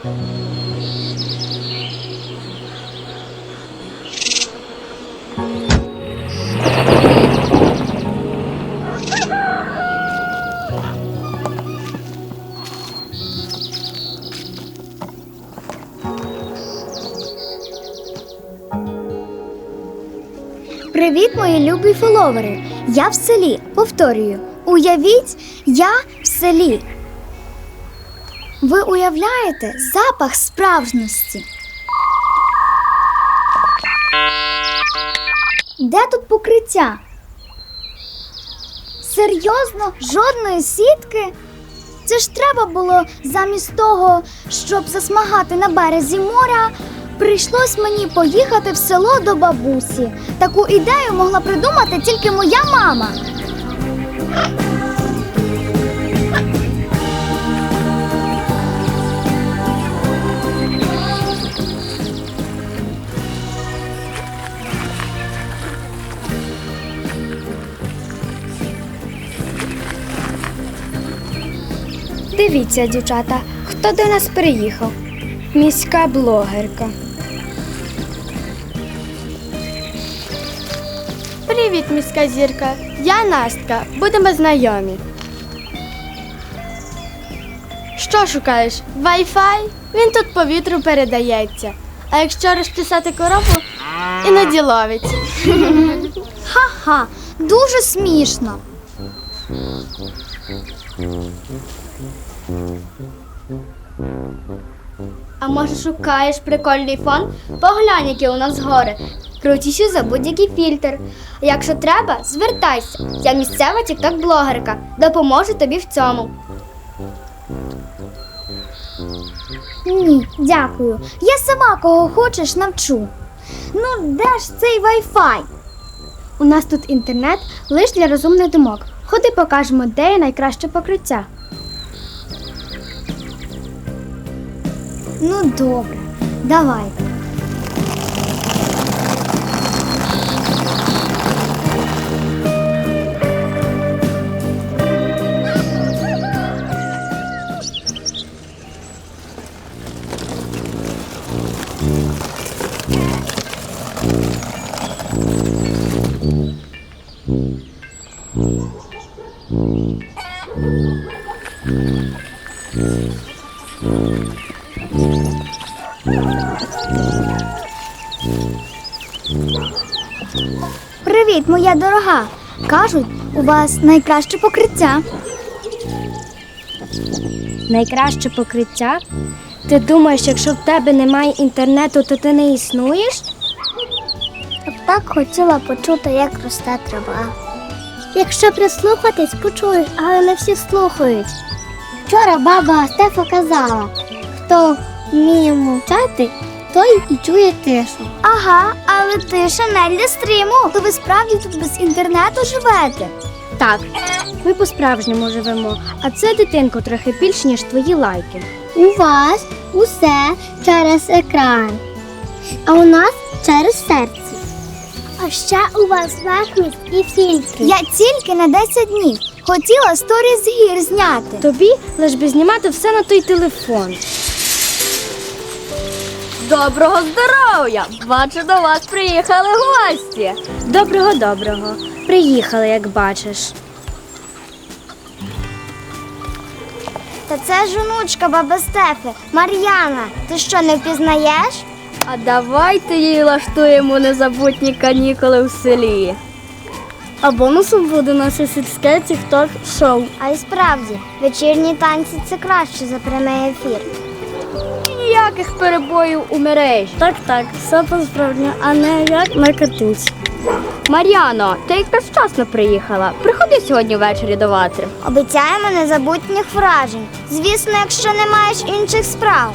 Привіт, мої любі фоловери! Я в селі. Повторюю, уявіть, я в селі. Ви уявляєте запах справжності? Де тут покриття? Серйозно, жодної сітки? Це ж треба було замість того, щоб засмагати на березі моря, прийшлось мені поїхати в село до бабусі. Таку ідею могла придумати тільки моя мама. Дивіться, дівчата, хто до нас приїхав? Міська блогерка. Привіт, міська зірка. Я Настя. Будемо знайомі. Що шукаєш? Wi-Fi? Він тут по вітру передається. А якщо розчесати корову, іноді ловить. Ха-ха, дуже смішно. А може шукаєш прикольний фон? Поглянь, які у нас гори. Крутіші за будь-який фільтр. Якщо треба, звертайся. Я місцева тікток-блогерка. Допоможу тобі в цьому. Ні, дякую. Я сама кого хочеш навчу. Ну, де ж цей Wi-Fi? У нас тут інтернет лише для розумних думок. Ходи покажемо, де є найкраще покриття. Ну добре, давай. Mm-hmm. Привіт, моя дорога. Кажуть, у вас найкраще покриття. Найкраще покриття? Ти думаєш, якщо в тебе немає інтернету, то ти не існуєш? Я б так хотіла почути, як росте трава. Якщо прислухатись, почуєш, але не всі слухають. Вчора баба Стефа казала, хто вміє мовчати, той і чує тишу. Ага, але тиша не для стріму. То ви справді тут без інтернету живете. Так, ми по-справжньому живемо, а це дитинко трохи більш, ніж твої лайки. У вас усе через екран, а у нас через серце. А ще у вас вахність і фільтри. Я тільки на 10 днів хотіла сторіс з гір зняти. Тобі лиш би знімати все на той телефон. Доброго здоров'я! Бачу, до вас приїхали гості. Доброго доброго. Приїхали, як бачиш. Та це ж онучка баби Стефи, Мар'яна. Ти що, не впізнаєш? А давайте їй влаштуємо незабутні канікули в селі. А бонусом буде наше сільське тікток шоу. А й справді, вечірні танці це краще за прямий ефір. Ніяких перебоїв у мережі. Так, так, все по-справжньому, а не як на картинці. Мар'яно, ти якраз вчасно приїхала. Приходи сьогодні ввечері до ватри. Обіцяємо незабутніх вражень. Звісно, якщо не маєш інших справ.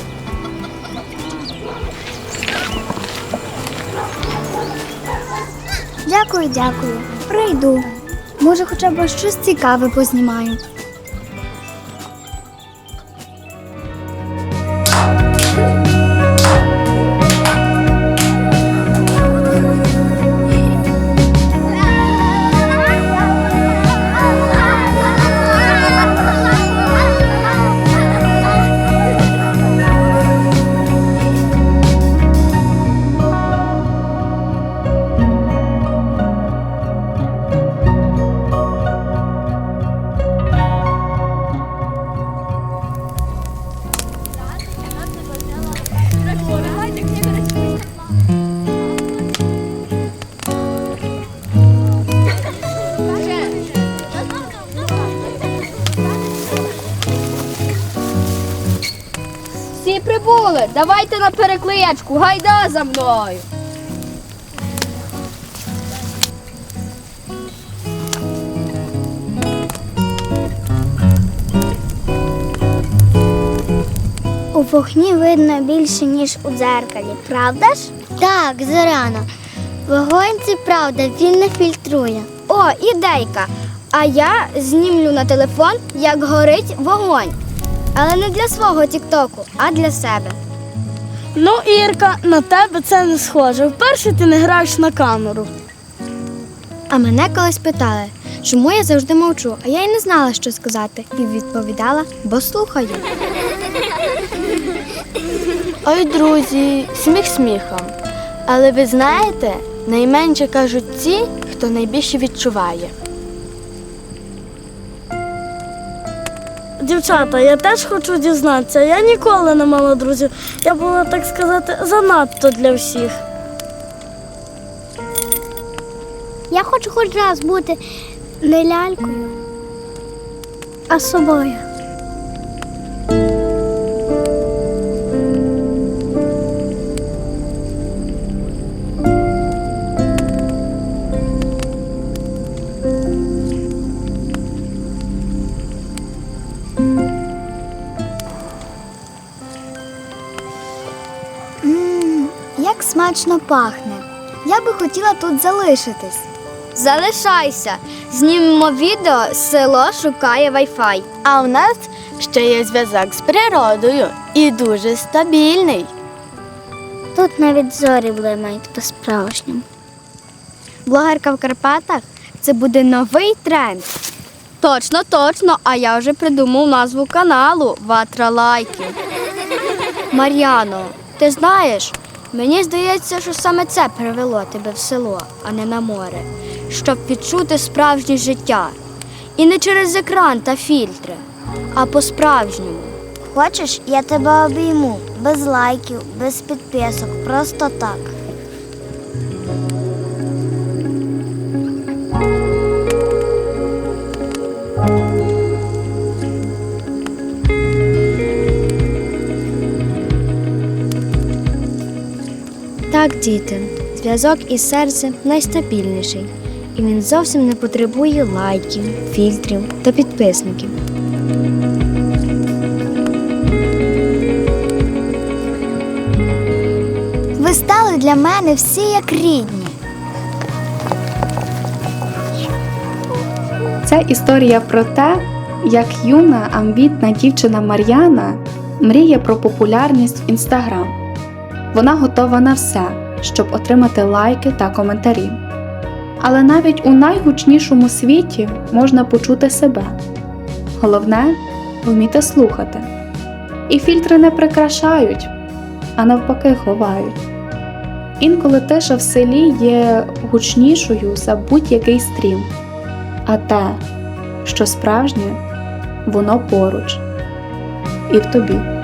Дякую, дякую. Прийду. Може, хоча б щось цікаве познімаю. Давайте на перекличку. Гайда за мною. У вогні видно більше, ніж у дзеркалі, правда ж? Так, зарано. Вогонь це правда, він не фільтрує. О, ідейка. А я знімлю на телефон, як горить вогонь. Але не для свого тіктоку, а для себе. Ну, Ірка, на тебе це не схоже. Вперше ти не граєш на камеру. А мене колись питали, чому я завжди мовчу, а я й не знала, що сказати, і відповідала, бо слухаю. Ой, друзі, сміх сміхом. Але ви знаєте, найменше кажуть ті, хто найбільше відчуває. Дівчата, я теж хочу дізнатися. Я ніколи не мала друзів. Я була, так сказати, занадто для всіх. Я хочу хоч раз бути не лялькою, а собою. Смачно пахне. Я би хотіла тут залишитись. Залишайся. Знімемо відео село шукає Wi-Fi. А у нас ще є зв'язок з природою і дуже стабільний. Тут навіть зорі блимають по-справжньому. Блогерка в Карпатах це буде новий тренд. Точно, точно, а я вже придумав назву каналу Ватра лайків. Мар'яно, ти знаєш, мені здається, що саме це привело тебе в село, а не на море, щоб відчути справжнє життя. І не через екран та фільтри, а по-справжньому. Хочеш, я тебе обійму без лайків, без підписок, просто так. Діти, зв'язок із серцем найстабільніший, і він зовсім не потребує лайків, фільтрів та підписників. Ви стали для мене всі як рідні. Це історія про те, як юна амбітна дівчина Мар'яна мріє про популярність в інстаграм. Вона готова на все, щоб отримати лайки та коментарі. Але навіть у найгучнішому світі можна почути себе. Головне вміти слухати. І фільтри не прикрашають, а навпаки ховають. Інколи тиша в селі є гучнішою за будь-який стрім а те, що справжнє, воно поруч і в тобі.